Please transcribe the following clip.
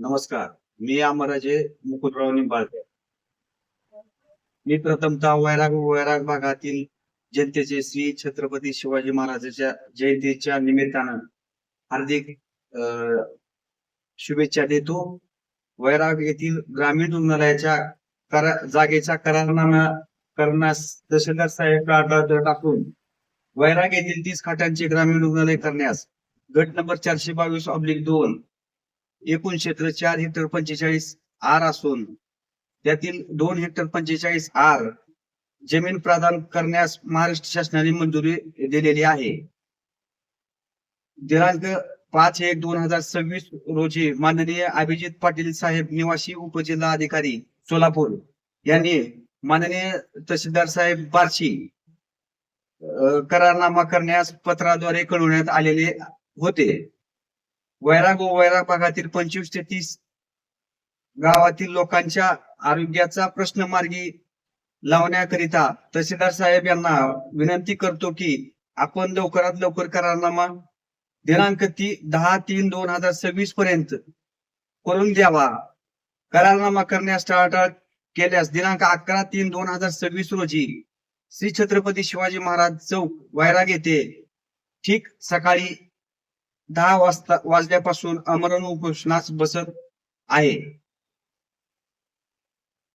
नमस्कार मी अमराजे मुकुटराव निंबाळकर. मी प्रथमतः वैराग वैराग भागातील जनतेचे श्री छत्रपती शिवाजी महाराजांच्या जयंतीच्या निमित्तानं हार्दिक शुभेच्छा देतो. वैराग येथील ग्रामीण रुग्णालयाच्या करा जागेचा करारनामा करण्यास तहसीलदार साहेब टाकून वैराग येथील तीस खाटांचे ग्रामीण रुग्णालय करण्यास गट नंबर चारशे बावीस ऑब्लिक दोन एकूण क्षेत्र चार हेक्टर पंचेचाळीस आर असून त्यातील दोन हेक्टर पंचेचाळीस आर जमीन प्रदान करण्यास महाराष्ट्र शासनाने मंजुरी दिलेली आहे. दिनांक पाच एक दोन हजार सव्वीस रोजी माननीय अभिजित पाटील साहेब निवासी उपजिल्हा अधिकारी सोलापूर यांनी माननीय तहसीलदार साहेब बार्शी करारनामा करण्यास पत्राद्वारे कळवण्यात आलेले होते. वैराग व वैराग भागातील पंचवीस ते तीस गावातील लोकांच्या आरोग्याचा प्रश्न मार्गी लावण्याकरिता तहसीलदार साहेब यांना विनंती करतो की आपण लवकरात लवकर करारनामा दिनांक ती दहा तीन दोन हजार सव्वीस पर्यंत करून द्यावा. करारनामा करण्यास टाळाटाळ केल्यास दिनांक अकरा तीन दोन हजार सव्वीस रोजी श्री छत्रपती शिवाजी महाराज चौक वैराग येथे ठीक सकाळी दहा वाजता वाजल्यापासून अमरण उपोषणास बसत आहे.